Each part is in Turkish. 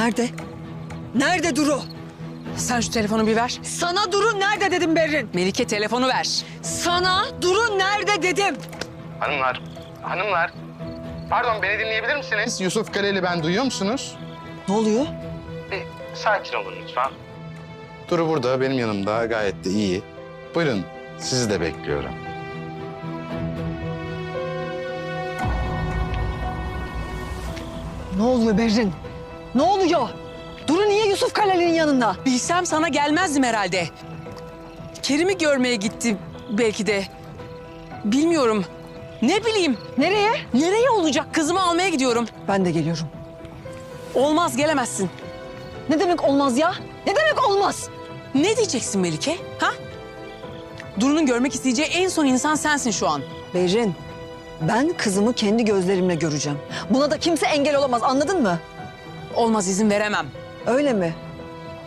Nerede? Nerede Duru? Sen şu telefonu bir ver. Sana Duru nerede dedim Berrin? Melike telefonu ver. Sana Duru nerede dedim? Hanımlar, hanımlar. Pardon beni dinleyebilir misiniz? Yusuf Kaleli ben duyuyor musunuz? Ne oluyor? Bir sakin olun lütfen. Duru burada benim yanımda gayet de iyi. Buyurun sizi de bekliyorum. Ne oluyor Berrin? Ne oluyor? Duru niye Yusuf Kaleli'nin yanında? Bilsem sana gelmezdim herhalde. Kerim'i görmeye gitti belki de. Bilmiyorum. Ne bileyim. Nereye? Nereye olacak? Kızımı almaya gidiyorum. Ben de geliyorum. Olmaz gelemezsin. Ne demek olmaz ya? Ne demek olmaz? Ne diyeceksin Melike? Ha? Duru'nun görmek isteyeceği en son insan sensin şu an. Berrin, ben kızımı kendi gözlerimle göreceğim. Buna da kimse engel olamaz anladın mı? Olmaz izin veremem. Öyle mi?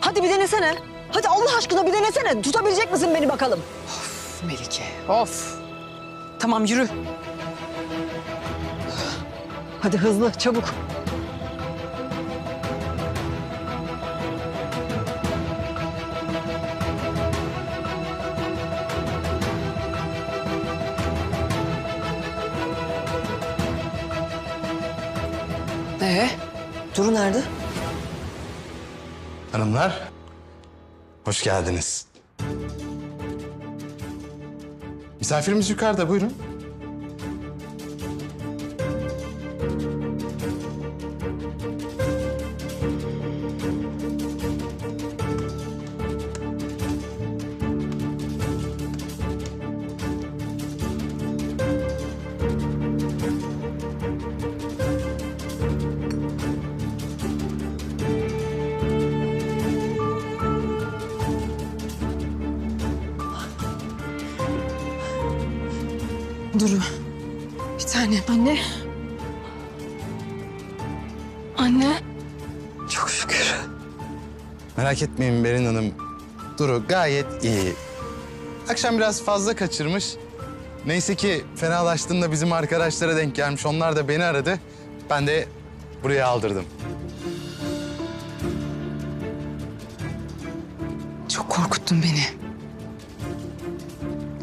Hadi bir denesene. Hadi Allah aşkına bir denesene. Tutabilecek misin beni bakalım? Of Melike. Of. Tamam yürü. Hadi hızlı, çabuk. Ee? Duru nerede? Hanımlar, hoş geldiniz. Misafirimiz yukarıda buyurun. Duru. Bir tane. Anne. Anne. Çok şükür. Merak etmeyin Berin Hanım. Duru gayet iyi. Akşam biraz fazla kaçırmış. Neyse ki fenalaştığında bizim arkadaşlara denk gelmiş. Onlar da beni aradı. Ben de buraya aldırdım. Çok korkuttun beni.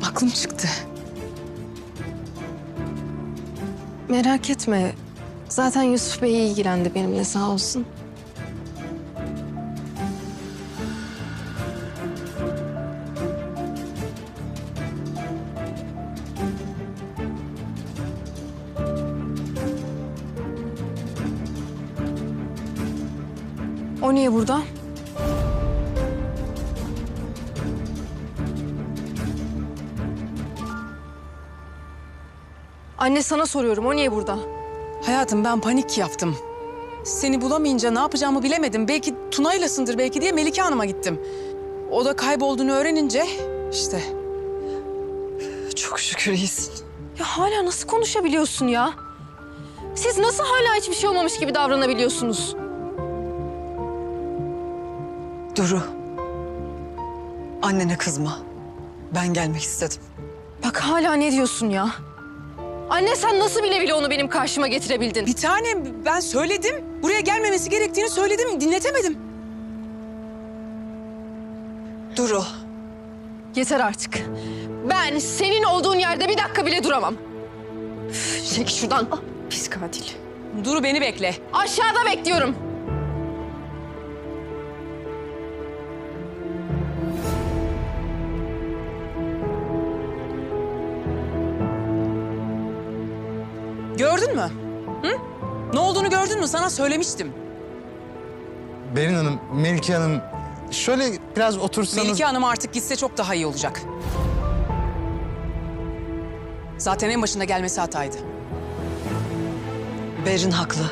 Aklım çıktı. Merak etme. Zaten Yusuf Bey ilgilendi benimle sağ olsun. O niye burada? Anne sana soruyorum. O niye burada? Hayatım ben panik yaptım. Seni bulamayınca ne yapacağımı bilemedim. Belki Tuna'ylasındır belki diye Melike Hanım'a gittim. O da kaybolduğunu öğrenince işte Çok şükür iyisin. Ya hala nasıl konuşabiliyorsun ya? Siz nasıl hala hiçbir şey olmamış gibi davranabiliyorsunuz? Duru. Annene kızma. Ben gelmek istedim. Bak hala ne diyorsun ya? Anne sen nasıl bile bile onu benim karşıma getirebildin? bir tanem ben söyledim. Buraya gelmemesi gerektiğini söyledim. Dinletemedim. Duru. Yeter artık. Ben senin olduğun yerde bir dakika bile duramam. Üf, Çek şuradan. Ah, pis katil. Duru beni bekle. Aşağıda bekliyorum. Gördün mü? Hı? Ne olduğunu gördün mü? Sana söylemiştim. Berin Hanım, Melike Hanım şöyle biraz otursanız... Melike Hanım artık gitse çok daha iyi olacak. Zaten en başında gelmesi hataydı. Berin haklı.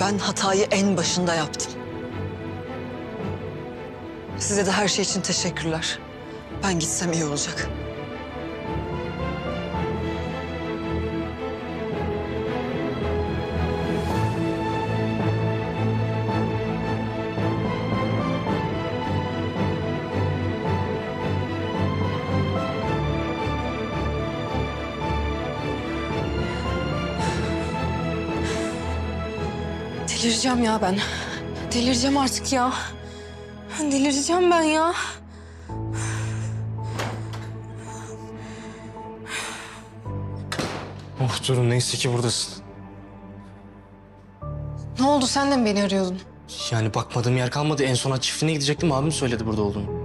Ben hatayı en başında yaptım. Size de her şey için teşekkürler. Ben gitsem iyi olacak. Delireceğim ya ben. Delireceğim artık ya. Delireceğim ben ya. Oh Duru neyse ki buradasın. Ne oldu sen de mi beni arıyordun? Yani bakmadığım yer kalmadı. En son at çiftliğine gidecektim. Abim söyledi burada olduğunu.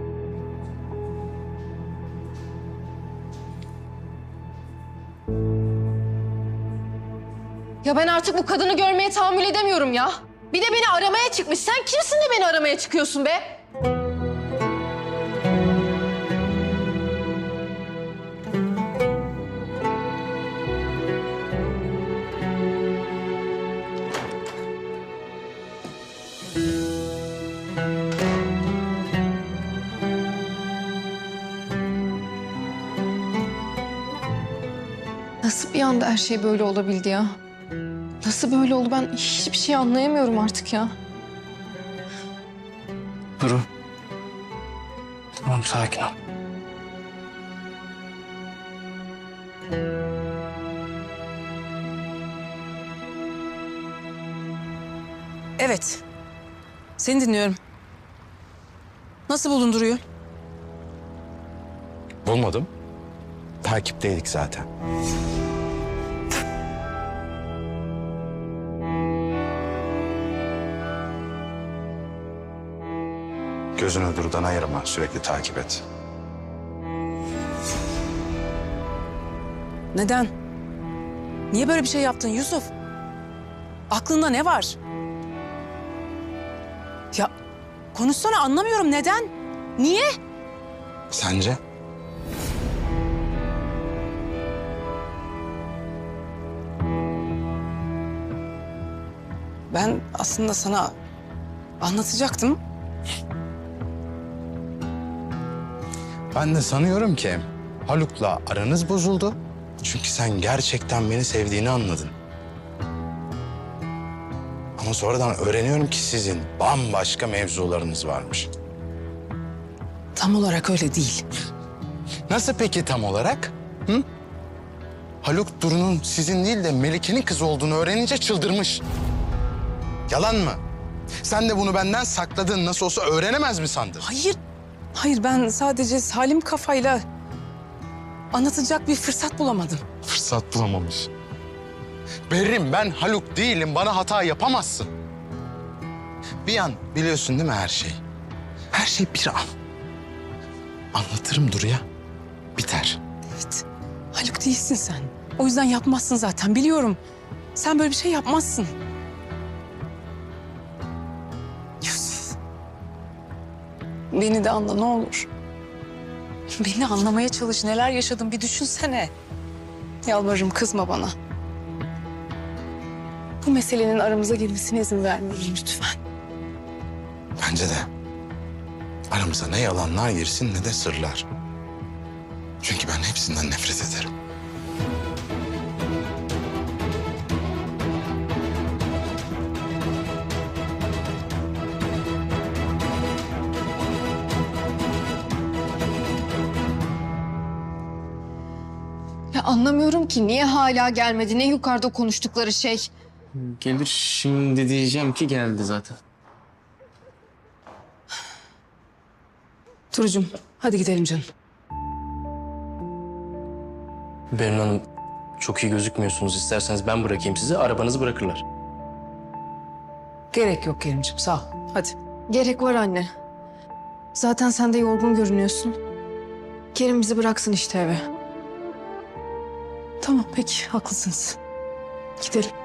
Ya ben artık bu kadını görmeye tahammül edemiyorum ya. Bir de beni aramaya çıkmış. Sen kimsin de beni aramaya çıkıyorsun be? Nasıl bir anda her şey böyle olabildi ya? Nasıl böyle oldu ben hiçbir şey anlayamıyorum artık ya. Duru. Tamam sakin ol. Evet. Seni dinliyorum. Nasıl buldun Duru'yu? Bulmadım. Takipteydik zaten. Gözünü Duru'dan ayırma. Sürekli takip et. Neden? Niye böyle bir şey yaptın Yusuf? Aklında ne var? Ya konuşsana anlamıyorum neden? Niye? Sence? Ben aslında sana anlatacaktım. Ben de sanıyorum ki Haluk'la aranız bozuldu. Çünkü sen gerçekten beni sevdiğini anladın. Ama sonradan öğreniyorum ki sizin bambaşka mevzularınız varmış. Tam olarak öyle değil. Nasıl peki tam olarak? Hı? Haluk Duru'nun sizin değil de Melike'nin kızı olduğunu öğrenince çıldırmış. Yalan mı? Sen de bunu benden sakladın. Nasıl olsa öğrenemez mi sandın? Hayır. Hayır ben sadece salim kafayla anlatacak bir fırsat bulamadım. Fırsat bulamamış. Berrim ben Haluk değilim. Bana hata yapamazsın. Bir an biliyorsun değil mi her şey? Her şey bir an. Anlatırım Duru'ya. Biter. Evet. Haluk değilsin sen. O yüzden yapmazsın zaten biliyorum. Sen böyle bir şey yapmazsın. Beni de anla ne olur. Beni anlamaya çalış. Neler yaşadım bir düşünsene. Yalvarırım kızma bana. Bu meselenin aramıza girmesine izin vermeyin lütfen. Bence de. Aramıza ne yalanlar girsin ne de sırlar. Çünkü ben hepsinden nefret ederim. Anlamıyorum ki niye hala gelmedi? Ne yukarıda konuştukları şey? Gelir şimdi diyeceğim ki geldi zaten. Turucum hadi gidelim canım. Berin Hanım çok iyi gözükmüyorsunuz. İsterseniz ben bırakayım sizi. Arabanızı bırakırlar. Gerek yok Kerimciğim sağ ol. Hadi. Gerek var anne. Zaten sen de yorgun görünüyorsun. Kerim bizi bıraksın işte eve. Tamam peki haklısınız. Gidelim.